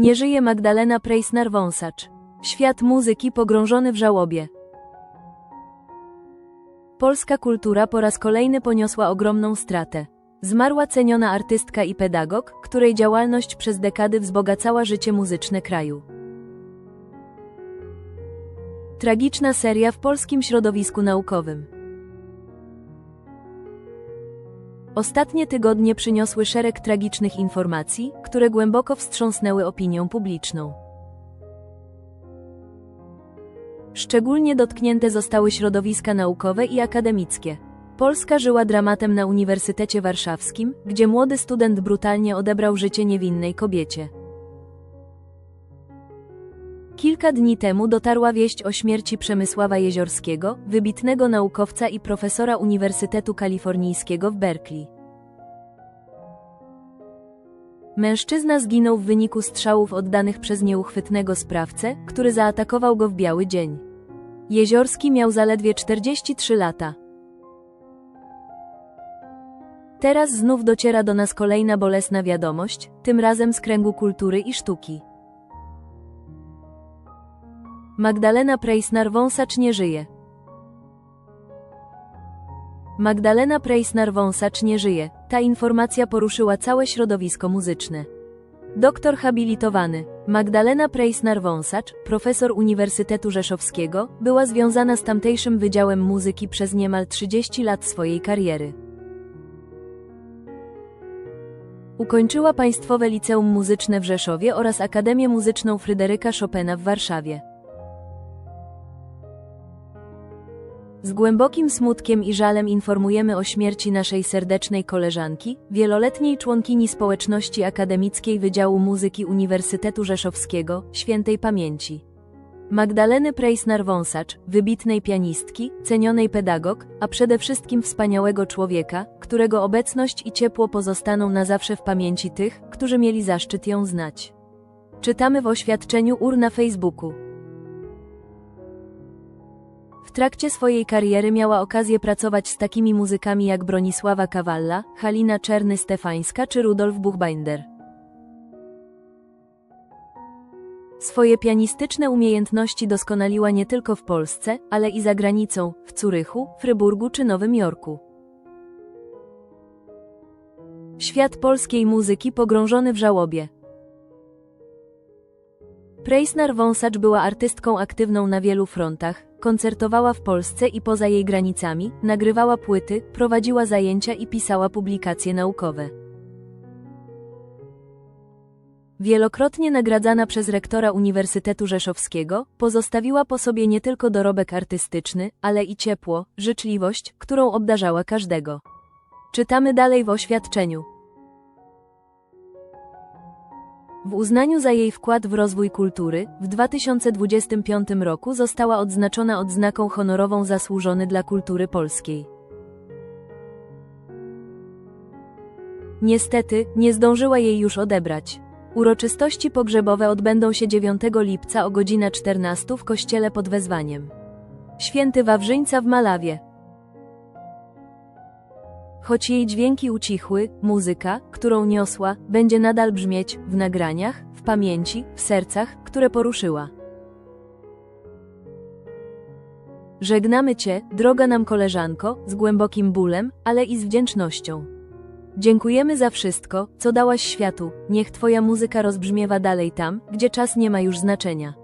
Nie żyje Magdalena Preissner-Wąsacz. Świat muzyki pogrążony w żałobie. Polska kultura po raz kolejny poniosła ogromną stratę. Zmarła ceniona artystka i pedagog, której działalność przez dekady wzbogacała życie muzyczne kraju. Tragiczna seria w polskim środowisku naukowym. Ostatnie tygodnie przyniosły szereg tragicznych informacji, które głęboko wstrząsnęły opinią publiczną. Szczególnie dotknięte zostały środowiska naukowe i akademickie. Polska żyła dramatem na Uniwersytecie Warszawskim, gdzie młody student brutalnie odebrał życie niewinnej kobiecie. Kilka dni temu dotarła wieść o śmierci Przemysława Jeziorskiego, wybitnego naukowca i profesora Uniwersytetu Kalifornijskiego w Berkeley. Mężczyzna zginął w wyniku strzałów oddanych przez nieuchwytnego sprawcę, który zaatakował go w biały dzień. Jeziorski miał zaledwie 43 lata. Teraz znów dociera do nas kolejna bolesna wiadomość, tym razem z kręgu kultury i sztuki. Magdalena Preissner-Wąsacz nie żyje. Magdalena Preissner-Wąsacz nie żyje. Ta informacja poruszyła całe środowisko muzyczne. Doktor habilitowany Magdalena Preissner-Wąsacz, profesor Uniwersytetu Rzeszowskiego, była związana z tamtejszym Wydziałem Muzyki przez niemal 30 lat swojej kariery. Ukończyła Państwowe Liceum Muzyczne w Rzeszowie oraz Akademię Muzyczną Fryderyka Chopina w Warszawie. Z głębokim smutkiem i żalem informujemy o śmierci naszej serdecznej koleżanki, wieloletniej członkini społeczności akademickiej Wydziału Muzyki Uniwersytetu Rzeszowskiego, świętej pamięci. Magdaleny Preissner-Wąsacz, wybitnej pianistki, cenionej pedagog, a przede wszystkim wspaniałego człowieka, którego obecność i ciepło pozostaną na zawsze w pamięci tych, którzy mieli zaszczyt ją znać. Czytamy w oświadczeniu UR na Facebooku. W trakcie swojej kariery miała okazję pracować z takimi muzykami jak Bronisława Kawalla, Halina Czerny-Stefańska czy Rudolf Buchbinder. Swoje pianistyczne umiejętności doskonaliła nie tylko w Polsce, ale i za granicą, w Curychu, Fryburgu czy Nowym Jorku. Świat polskiej muzyki pogrążony w żałobie. Preissner-Wąsacz była artystką aktywną na wielu frontach, koncertowała w Polsce i poza jej granicami, nagrywała płyty, prowadziła zajęcia i pisała publikacje naukowe. Wielokrotnie nagradzana przez rektora Uniwersytetu Rzeszowskiego, pozostawiła po sobie nie tylko dorobek artystyczny, ale i ciepło, życzliwość, którą obdarzała każdego. Czytamy dalej w oświadczeniu. W uznaniu za jej wkład w rozwój kultury, w 2025 roku została odznaczona odznaką honorową Zasłużony dla Kultury Polskiej. Niestety, nie zdążyła jej już odebrać. Uroczystości pogrzebowe odbędą się 9 lipca o godzina 14 w kościele pod wezwaniem. Święty Wawrzyńca w Malawie. Choć jej dźwięki ucichły, muzyka, którą niosła, będzie nadal brzmieć w nagraniach, w pamięci, w sercach, które poruszyła. Żegnamy Cię, droga nam koleżanko, z głębokim bólem, ale i z wdzięcznością. Dziękujemy za wszystko, co dałaś światu, niech Twoja muzyka rozbrzmiewa dalej tam, gdzie czas nie ma już znaczenia.